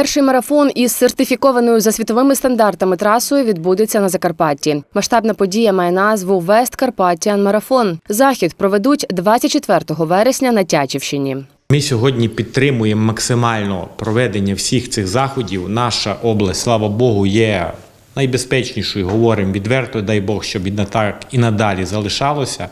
Перший марафон із сертифікованою за світовими стандартами трасою відбудеться на Закарпатті. Масштабна подія має назву Вест Карпаттіан Марафон. Захід проведуть 24 вересня на Тячівщині. Ми сьогодні підтримуємо максимально проведення всіх цих заходів. Наша область, слава Богу, є найбезпечнішою. Говоримо відверто, дай Бог, щоб і на так і надалі залишалося.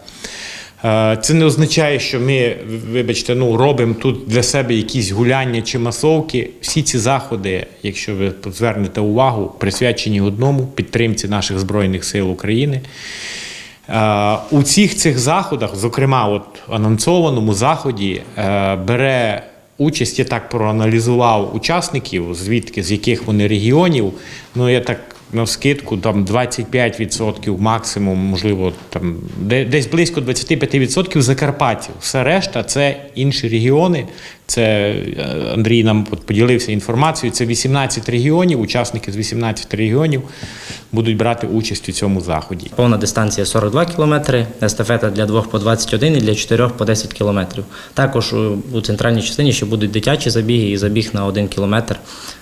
Е, Це не означає, що ми, вибачте, ну робимо тут для себе якісь гуляння чи масовки. Всі ці заходи, якщо ви звернете увагу, присвячені одному підтримці наших збройних сил України. Е, У всіх цих заходах, зокрема, от анонсованому заході, е, бере участь, я так проаналізував учасників, звідки з яких вони регіонів. Ну я так на скидку, там 25% максимум, можливо, там десь близько 25% Закарпаттів. Все решта це інші регіони. Це е, Андрій нам поділився інформацією. Це 18 регіонів. Учасники з 18 регіонів будуть брати участь у цьому заході. Повна дистанція 42 кілометри, естафета для двох по 21 і для чотирьох по 10 кілометрів. Також у, центральній частині ще будуть дитячі забіги і забіг на один кілометр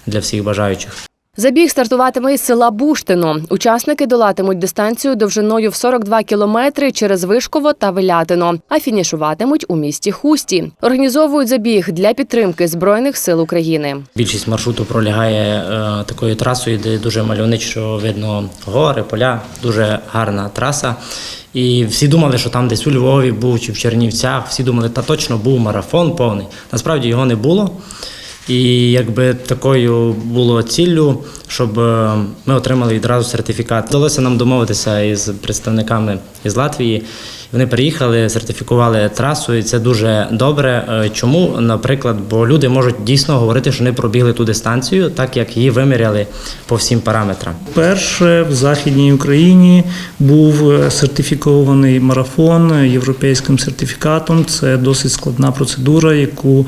для всіх бажаючих. Забіг стартуватиме із села Буштино. Учасники долатимуть дистанцію довжиною в 42 кілометри через Вишково та Велятино, а фінішуватимуть у місті Хусті. Організовують забіг для підтримки Збройних сил України. Більшість маршруту пролягає е, такою трасою, де дуже мальовничо видно гори, поля, дуже гарна траса. І всі думали, що там десь у Львові був чи в Чернівцях. Всі думали, та точно був марафон повний. Насправді його не було. І якби такою було ціллю, щоб е, ми отримали відразу сертифікат. Вдалося нам домовитися із представниками із Латвії. Вони приїхали, сертифікували трасу, і це дуже добре. Е, Чому, наприклад, бо люди можуть дійсно говорити, що вони пробігли ту дистанцію, так як її виміряли по всім параметрам. Перше в Західній Україні був е, сертифікований марафон європейським сертифікатом. Це досить складна процедура, яку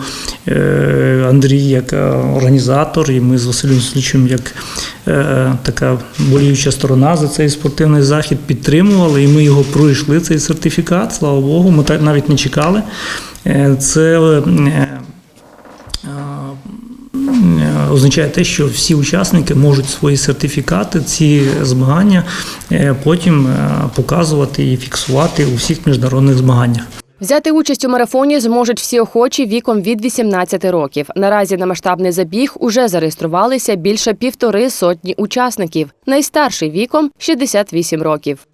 Андрій, як організатор, і ми з Василем Васильовичем, як така боліюча сторона за цей спортивний захід, підтримували, і ми його пройшли, цей сертифікат. Слава Богу, ми навіть не чекали. Е, Це е, Е, означає те, що всі учасники можуть свої сертифікати, ці змагання е, потім е, показувати і фіксувати у всіх міжнародних змаганнях. Взяти участь у марафоні зможуть всі охочі віком від 18 років. Наразі на масштабний забіг уже зареєструвалися більше півтори сотні учасників. Найстарший віком 68 років.